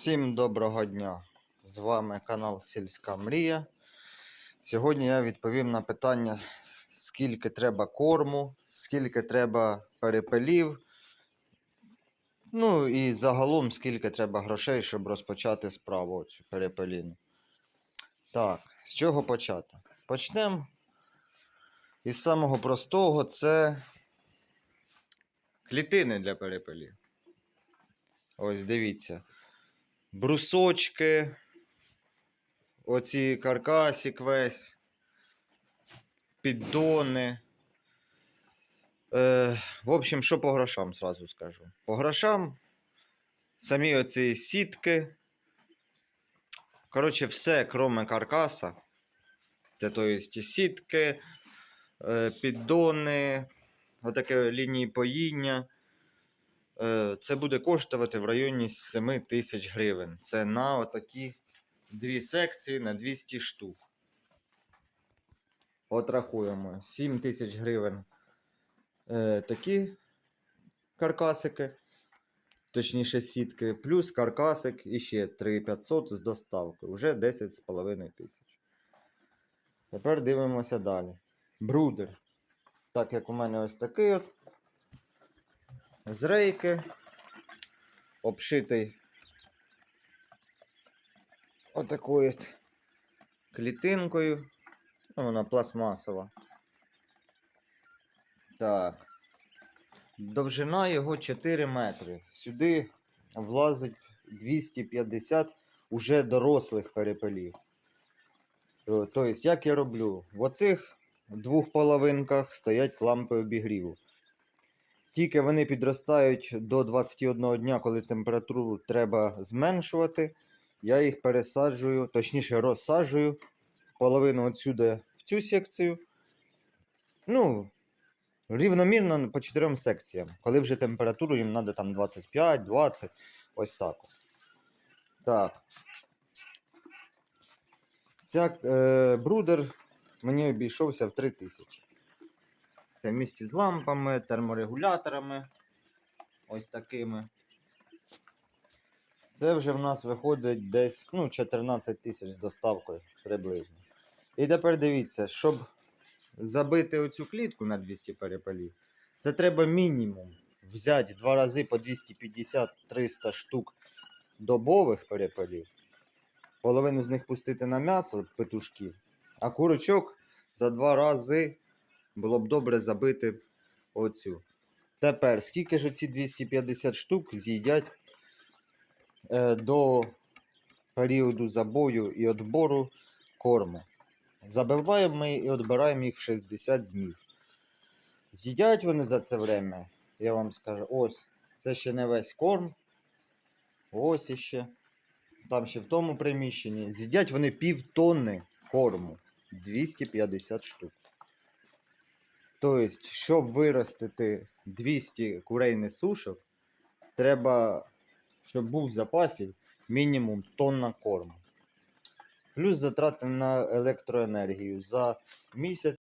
Всім доброго дня! З вами канал Сільська Мрія. Сьогодні я відповім на питання, скільки треба корму, скільки треба перепелів. Ну і загалом скільки треба грошей, щоб розпочати справу цю перепеліну. Так, з чого почати? Почнемо із самого простого це клітини для перепелів. Ось дивіться. Брусочки, оці каркасик весь, піддони. Е, в общем, що по грошам сразу скажу. По грошам самі оці сітки. Коротше, все, кроме каркаса. Це то є сітки, е, піддони, отаке лінії поїння. Е, Це буде коштувати в районі 7 тисяч гривень. Це на отакі дві секції на 200 штук. От рахуємо. 7 тисяч гривень е, такі каркасики, точніше сітки, плюс каркасик і ще 3500 з доставкою. Вже 10,5 тисяч. Тепер дивимося далі. Брудер. Так як у мене ось такий от з рейки, обшитий отакою от клітинкою. Ну, вона пластмасова. Так. Довжина його 4 метри. Сюди влазить 250 уже дорослих перепелів. Тобто, як я роблю? В оцих двох половинках стоять лампи обігріву. Тільки вони підростають до 21 дня, коли температуру треба зменшувати, я їх пересаджую, точніше розсаджую половину отсюди в цю секцію. Ну, рівномірно по чотирьом секціям. Коли вже температуру їм треба там 25-20, ось так. Так. Ця е, брудер мені обійшовся в 3000. Це в місті з лампами, терморегуляторами. Ось такими. Це вже в нас виходить десь ну, 14 тисяч з доставкою приблизно. І тепер дивіться, щоб забити оцю клітку на 200 перепелів, це треба мінімум взяти два рази по 250-300 штук добових перепелів. Половину з них пустити на м'ясо петушків, а курочок за два рази було б добре забити оцю. Тепер, скільки ж оці 250 штук з'їдять е, до періоду забою і відбору корму? Забиваємо ми і відбираємо їх в 60 днів. З'їдять вони за це время, я вам скажу, ось, це ще не весь корм. Ось іще. Там ще в тому приміщенні. З'їдять вони півтонни корму. 250 штук. Тобто, щоб виростити 200 курейних сушок, треба, щоб був в запасі мінімум тонна корму. Плюс затрати на електроенергію. За місяць